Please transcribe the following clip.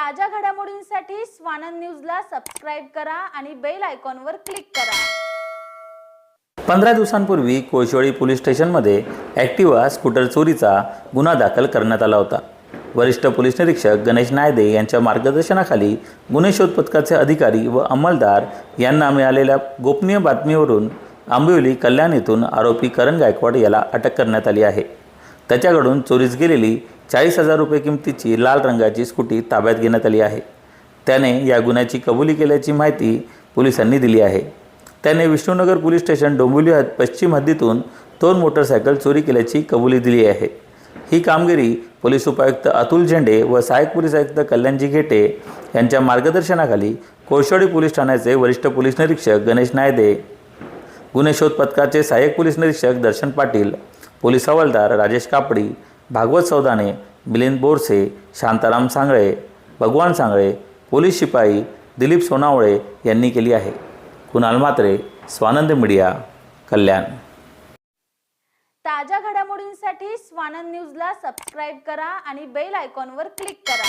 ताज्या घडामोडींसाठी स्वानंद न्यूजला सबस्क्राईब करा आणि बेल आयकॉनवर क्लिक करा. पंधरा दिवसांपूर्वी कोळशिवाडी पोलीस स्टेशनमध्ये ॲक्टिवा स्कूटर चोरीचा गुन्हा दाखल करण्यात आला होता. वरिष्ठ पोलीस निरीक्षक गणेश नायदे यांच्या मार्गदर्शनाखाली गुन्हे शोध पथकाचे अधिकारी व अंमलदार यांना मिळालेल्या गोपनीय बातमीवरून आंबिवली कल्याण येथून आरोपी करण गायकवाड याला अटक करण्यात आली आहे. त्याच्याकडून चोरीस गेलेली चाळीस हजार रुपये किमतीची लाल रंगाची स्कूटी ताब्यात घेण्यात आली आहे. त्याने या गुन्ह्याची कबुली केल्याची माहिती पोलिसांनी दिली आहे. त्याने विष्णुनगर पोलीस स्टेशन डोंबिवली पश्चिम हद्दीतून दोन मोटरसायकल चोरी केल्याची कबुली दिली आहे. ही कामगिरी पोलीस उपायुक्त अतुल झेंडे व सहाय्यक पोलीस आयुक्त कल्याणजी घेटे यांच्या मार्गदर्शनाखाली कोळशवाडी पोलीस ठाण्याचे वरिष्ठ पोलीस निरीक्षक गणेश नायदे गुन्हे शोध पथकाचे सहाय्यक पोलीस निरीक्षक दर्शन पाटील पोलीस हवालदार राजेश कापडी भागवत सौदाने मिलिंद बोरसे शांताराम सांगळे भगवान सांगळे पोलीस शिपाई दिलीप सोनावळे यांनी केली आहे. कुणाल मात्रे स्वानंद मीडिया कल्याण. ताज्या घडामोडींसाठी स्वानंद न्यूजला सबस्क्राईब करा आणि बेल आयकॉनवर क्लिक करा.